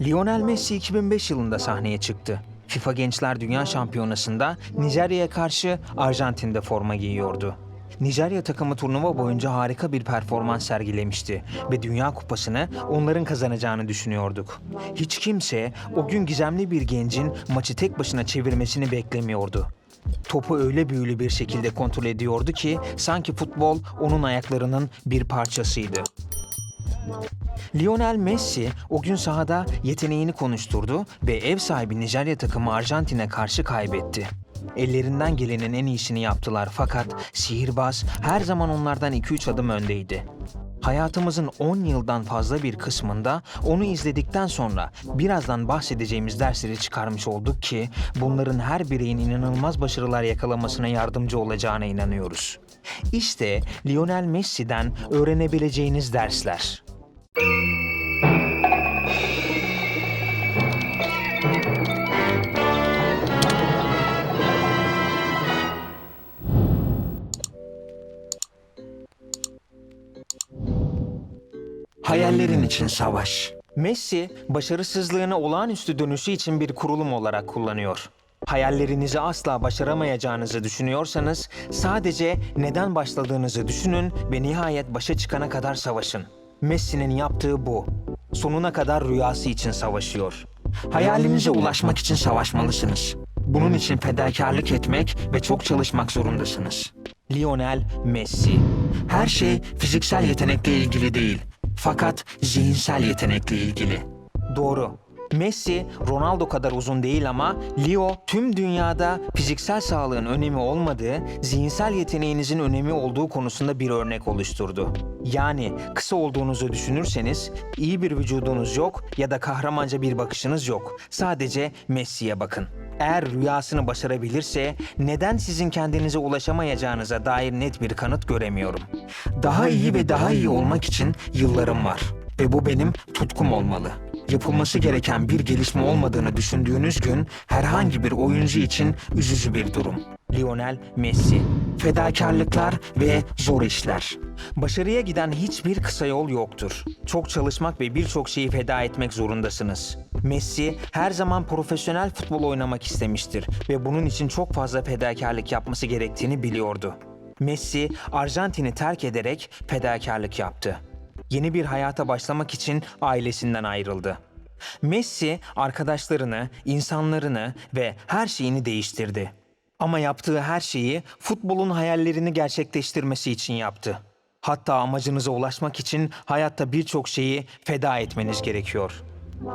Lionel Messi 2005 yılında sahneye çıktı. FIFA Gençler Dünya Şampiyonası'nda Nijerya'ya karşı Arjantin'de forma giyiyordu. Nijerya takımı turnuva boyunca harika bir performans sergilemişti ve Dünya Kupası'nı onların kazanacağını düşünüyorduk. Hiç kimse o gün gizemli bir gencin maçı tek başına çevirmesini beklemiyordu. Topu öyle büyülü bir şekilde kontrol ediyordu ki sanki futbol onun ayaklarının bir parçasıydı. Lionel Messi o gün sahada yeteneğini konuşturdu ve ev sahibi Nijerya takımı Arjantin'e karşı kaybetti. Ellerinden gelenin en iyisini yaptılar fakat sihirbaz her zaman onlardan 2-3 adım öndeydi. Hayatımızın 10 yıldan fazla bir kısmında onu izledikten sonra birazdan bahsedeceğimiz dersleri çıkarmış olduk ki bunların her bireyin inanılmaz başarılar yakalamasına yardımcı olacağına inanıyoruz. İşte Lionel Messi'den öğrenebileceğiniz dersler. İçin savaş. Messi, başarısızlığını olağanüstü dönüşü için bir kurulum olarak kullanıyor. Hayallerinizi asla başaramayacağınızı düşünüyorsanız sadece neden başladığınızı düşünün ve nihayet başa çıkana kadar savaşın. Messi'nin yaptığı bu. Sonuna kadar rüyası için savaşıyor. Hayalinize ulaşmak için savaşmalısınız. Bunun için fedakarlık etmek ve çok çalışmak zorundasınız. Lionel Messi. Her şey fiziksel yetenekle ilgili değil. Fakat zihinsel yetenekle ilgili. Doğru. Messi Ronaldo kadar uzun değil ama Leo tüm dünyada fiziksel sağlığın önemi olmadığı, zihinsel yeteneğinizin önemi olduğu konusunda bir örnek oluşturdu. Yani kısa olduğunuzu düşünürseniz iyi bir vücudunuz yok ya da kahramanca bir bakışınız yok. Sadece Messi'ye bakın. Eğer rüyasını başarabilirse neden sizin kendinize ulaşamayacağınıza dair net bir kanıt göremiyorum. Daha iyi ve daha iyi olmak için yıllarım var ve bu benim tutkum olmalı. Yapılması gereken bir gelişme olmadığını düşündüğünüz gün herhangi bir oyuncu için üzücü bir durum. Lionel Messi. Fedakarlıklar ve zor işler. Başarıya giden hiçbir kısa yol yoktur. Çok çalışmak ve birçok şeyi feda etmek zorundasınız. Messi her zaman profesyonel futbol oynamak istemiştir ve bunun için çok fazla fedakarlık yapması gerektiğini biliyordu. Messi Arjantin'i terk ederek fedakarlık yaptı. Yeni bir hayata başlamak için ailesinden ayrıldı. Messi arkadaşlarını, insanlarını ve her şeyini değiştirdi. Ama yaptığı her şeyi futbolun hayallerini gerçekleştirmesi için yaptı. Hatta amacınıza ulaşmak için hayatta birçok şeyi feda etmeniz gerekiyor.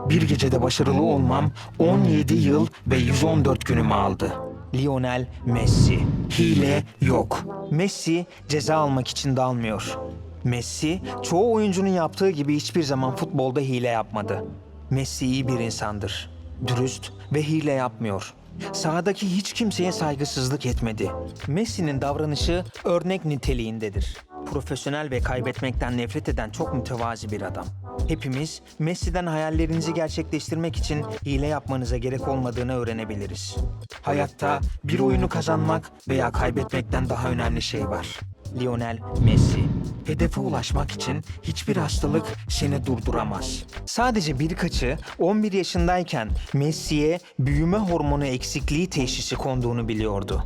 Bir gecede başarılı olmam 17 yıl ve 114 günümü aldı. Lionel Messi. Hile yok. Messi ceza almak için dalmıyor. Messi çoğu oyuncunun yaptığı gibi hiçbir zaman futbolda hile yapmadı. Messi iyi bir insandır. Dürüst ve hile yapmıyor. Sahadaki hiç kimseye saygısızlık etmedi. Messi'nin davranışı örnek niteliğindedir. Profesyonel ve kaybetmekten nefret eden çok mütevazi bir adam. Hepimiz Messi'den hayallerinizi gerçekleştirmek için hile yapmanıza gerek olmadığını öğrenebiliriz. Hayatta bir oyunu kazanmak veya kaybetmekten daha önemli şey var. Lionel Messi. Hedefe ulaşmak için hiçbir hastalık seni durduramaz. Sadece birkaçı 11 yaşındayken Messi'ye büyüme hormonu eksikliği teşhisi konduğunu biliyordu.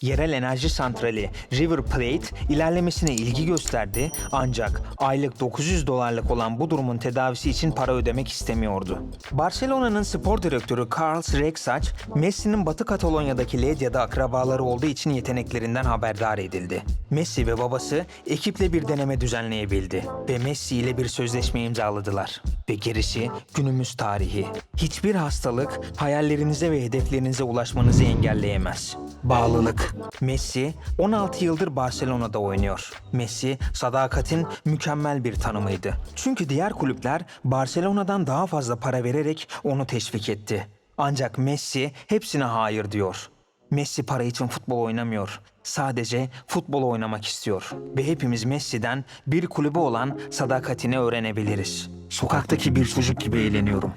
Yerel enerji santrali River Plate ilerlemesine ilgi gösterdi ancak aylık 900 dolarlık olan bu durumun tedavisi için para ödemek istemiyordu. Barcelona'nın spor direktörü Carles Rexach, Messi'nin Batı Katalonya'daki Ledya'da akrabaları olduğu için yeteneklerinden haberdar edildi. Messi ve babası ekiple bir deneme düzenleyebildi ve Messi ile bir sözleşme imzaladılar. Ve gerisi günümüz tarihi. Hiçbir hastalık hayallerinize ve hedeflerinize ulaşmanızı engelleyemez. Bağlılık. Messi 16 yıldır Barcelona'da oynuyor. Messi sadakatin mükemmel bir tanımıydı. Çünkü diğer kulüpler Barcelona'dan daha fazla para vererek onu teşvik etti. Ancak Messi hepsine hayır diyor. Messi para için futbol oynamıyor. Sadece futbol oynamak istiyor. Ve hepimiz Messi'den bir kulübe olan sadakatini öğrenebiliriz. Sokaktaki bir çocuk gibi eğleniyorum.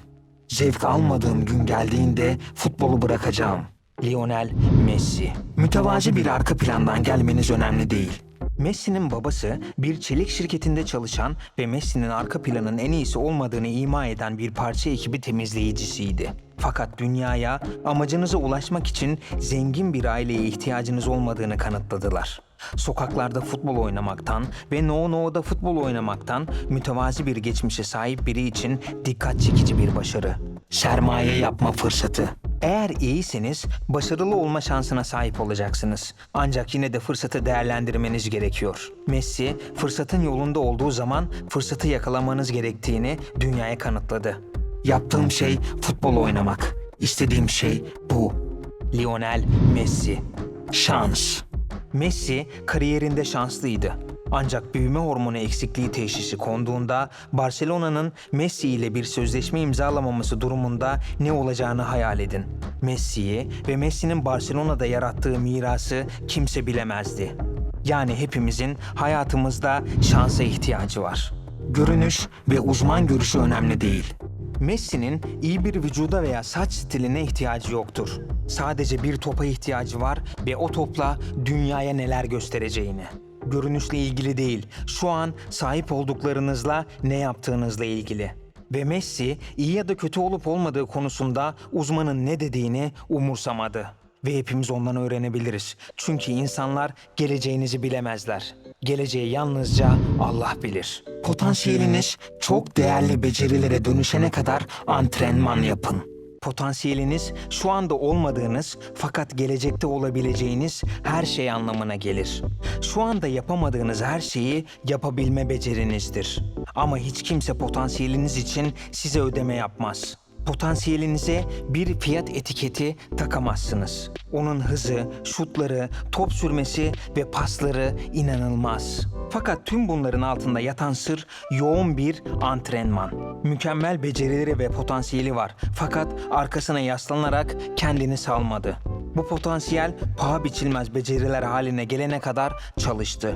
Zevk almadığım gün geldiğinde futbolu bırakacağım. Lionel Messi. Mütevazi bir arka plandan gelmeniz önemli değil. Messi'nin babası bir çelik şirketinde çalışan ve Messi'nin arka planın en iyisi olmadığını ima eden bir parça ekibi temizleyicisiydi. Fakat dünyaya amacınıza ulaşmak için zengin bir aileye ihtiyacınız olmadığını kanıtladılar. Sokaklarda futbol oynamaktan ve No No'da futbol oynamaktan mütevazi bir geçmişe sahip biri için dikkat çekici bir başarı. Sermaye yapma fırsatı. Eğer iyiseniz başarılı olma şansına sahip olacaksınız. Ancak yine de fırsatı değerlendirmeniz gerekiyor. Messi fırsatın yolunda olduğu zaman fırsatı yakalamanız gerektiğini dünyaya kanıtladı. Yaptığım şey futbol oynamak. İstediğim şey bu. Lionel Messi. Şans. Messi kariyerinde şanslıydı. Ancak büyüme hormonu eksikliği teşhisi konduğunda Barcelona'nın Messi ile bir sözleşme imzalamaması durumunda ne olacağını hayal edin. Messi'yi ve Messi'nin Barcelona'da yarattığı mirası kimse bilemezdi. Yani hepimizin hayatımızda şansa ihtiyacı var. Görünüş ve uzman görüşü önemli değil. Messi'nin iyi bir vücuda veya saç stiline ihtiyacı yoktur. Sadece bir topa ihtiyacı var ve o topla dünyaya neler göstereceğini. Görünüşle ilgili değil, şu an sahip olduklarınızla ne yaptığınızla ilgili. Ve Messi iyi ya da kötü olup olmadığı konusunda uzmanın ne dediğini umursamadı. Ve hepimiz ondan öğrenebiliriz. Çünkü insanlar geleceğinizi bilemezler. Geleceği yalnızca Allah bilir. Potansiyeliniz çok değerli becerilere dönüşene kadar antrenman yapın. Potansiyeliniz şu anda olmadığınız fakat gelecekte olabileceğiniz her şey anlamına gelir. Şu anda yapamadığınız her şeyi yapabilme becerinizdir. Ama hiç kimse potansiyeliniz için size ödeme yapmaz. Potansiyelinize bir fiyat etiketi takamazsınız. Onun hızı, şutları, top sürmesi ve pasları inanılmaz. Fakat tüm bunların altında yatan sır yoğun bir antrenman. Mükemmel becerileri ve potansiyeli var. Fakat arkasına yaslanarak kendini salmadı. Bu potansiyel paha biçilmez beceriler haline gelene kadar çalıştı.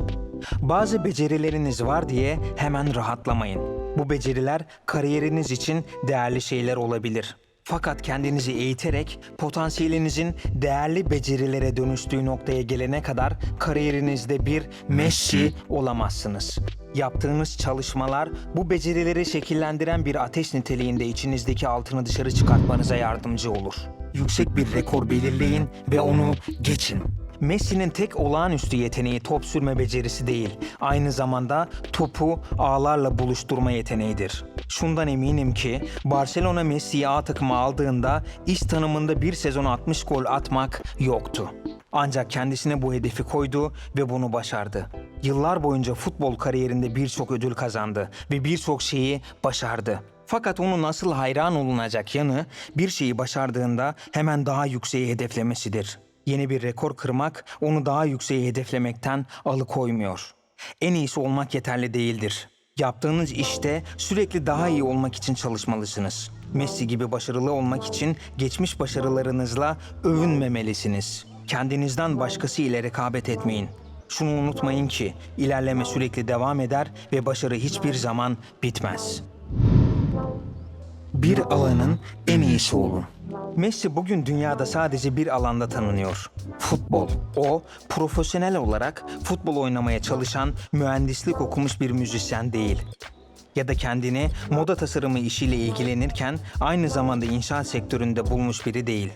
Bazı becerileriniz var diye hemen rahatlamayın. Bu beceriler kariyeriniz için değerli şeyler olabilir. Fakat kendinizi eğiterek potansiyelinizin değerli becerilere dönüştüğü noktaya gelene kadar kariyerinizde bir Messi olamazsınız. Yaptığınız çalışmalar bu becerileri şekillendiren bir ateş niteliğinde içinizdeki altını dışarı çıkartmanıza yardımcı olur. Yüksek bir rekor belirleyin ve onu geçin. Messi'nin tek olağanüstü yeteneği top sürme becerisi değil, aynı zamanda topu ağlarla buluşturma yeteneğidir. Şundan eminim ki Barcelona Messi'yi A takıma aldığında iş tanımında bir sezon 60 gol atmak yoktu. Ancak kendisine bu hedefi koydu ve bunu başardı. Yıllar boyunca futbol kariyerinde birçok ödül kazandı ve birçok şeyi başardı. Fakat onun asıl hayran olunacak yanı bir şeyi başardığında hemen daha yükseği hedeflemesidir. Yeni bir rekor kırmak onu daha yükseğe hedeflemekten alıkoymuyor. En iyisi olmak yeterli değildir. Yaptığınız işte sürekli daha iyi olmak için çalışmalısınız. Messi gibi başarılı olmak için geçmiş başarılarınızla övünmemelisiniz. Kendinizden başkası ile rekabet etmeyin. Şunu unutmayın ki ilerleme sürekli devam eder ve başarı hiçbir zaman bitmez. Bir alanın en iyisi olun. Messi bugün dünyada sadece bir alanda tanınıyor. Futbol. O, profesyonel olarak futbol oynamaya çalışan, mühendislik okumuş bir müzisyen değil. Ya da kendini moda tasarımı işiyle ilgilenirken aynı zamanda inşaat sektöründe bulmuş biri değil.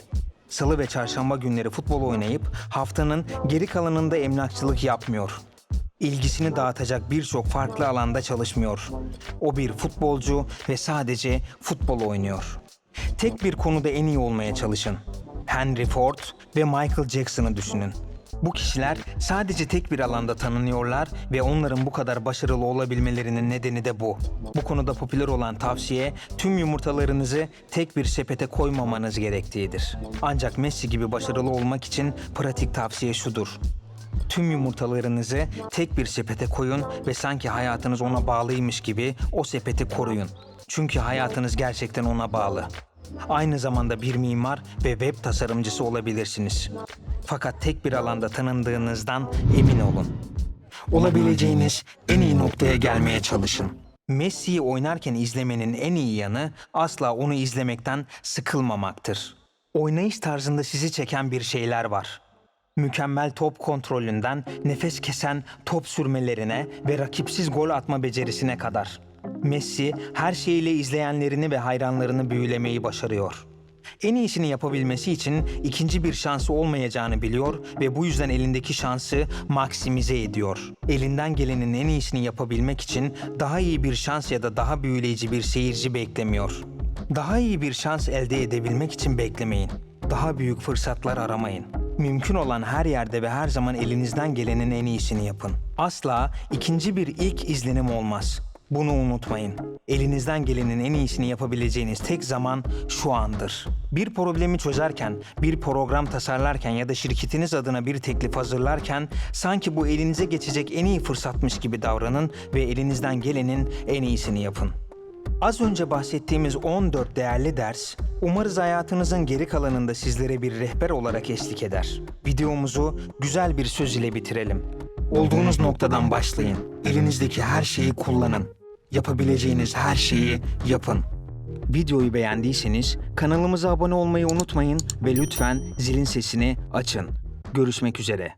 Salı ve çarşamba günleri futbol oynayıp haftanın geri kalanında emlakçılık yapmıyor. İlgisini dağıtacak birçok farklı alanda çalışmıyor. O bir futbolcu ve sadece futbol oynuyor. Tek bir konuda en iyi olmaya çalışın. Henry Ford ve Michael Jackson'ı düşünün. Bu kişiler sadece tek bir alanda tanınıyorlar ve onların bu kadar başarılı olabilmelerinin nedeni de bu. Bu konuda popüler olan tavsiye tüm yumurtalarınızı tek bir sepete koymamanız gerektiğidir. Ancak Messi gibi başarılı olmak için pratik tavsiye şudur. Tüm yumurtalarınızı tek bir sepete koyun ve sanki hayatınız ona bağlıymış gibi o sepeti koruyun. Çünkü hayatınız gerçekten ona bağlı. Aynı zamanda bir mimar ve web tasarımcısı olabilirsiniz. Fakat tek bir alanda tanındığınızdan emin olun. Olabileceğiniz en iyi noktaya gelmeye çalışın. Messi'yi oynarken izlemenin en iyi yanı asla onu izlemekten sıkılmamaktır. Oynayış tarzında sizi çeken bir şeyler var. Mükemmel top kontrolünden nefes kesen top sürmelerine ve rakipsiz gol atma becerisine kadar. Messi her şeyiyle izleyenlerini ve hayranlarını büyülemeyi başarıyor. En iyisini yapabilmesi için ikinci bir şansı olmayacağını biliyor ve bu yüzden elindeki şansı maksimize ediyor. Elinden gelenin en iyisini yapabilmek için daha iyi bir şans ya da daha büyüleyici bir seyirci beklemiyor. Daha iyi bir şans elde edebilmek için beklemeyin. Daha büyük fırsatlar aramayın. Mümkün olan her yerde ve her zaman elinizden gelenin en iyisini yapın. Asla ikinci bir ilk izlenim olmaz. Bunu unutmayın. Elinizden gelenin en iyisini yapabileceğiniz tek zaman şu andır. Bir problemi çözerken, bir program tasarlarken ya da şirketiniz adına bir teklif hazırlarken sanki bu elinize geçecek en iyi fırsatmış gibi davranın ve elinizden gelenin en iyisini yapın. Az önce bahsettiğimiz 14 değerli ders, umarız hayatınızın geri kalanında sizlere bir rehber olarak eşlik eder. Videomuzu güzel bir söz ile bitirelim. Olduğunuz noktadan başlayın. Elinizdeki her şeyi kullanın. Yapabileceğiniz her şeyi yapın. Videoyu beğendiyseniz kanalımıza abone olmayı unutmayın ve lütfen zilin sesini açın. Görüşmek üzere.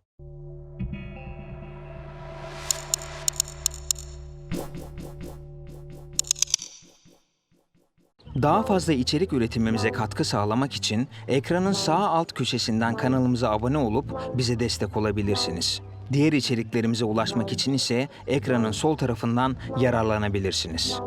Daha fazla içerik üretimimize katkı sağlamak için ekranın sağ alt köşesinden kanalımıza abone olup bize destek olabilirsiniz. Diğer içeriklerimize ulaşmak için ise ekranın sol tarafından yararlanabilirsiniz.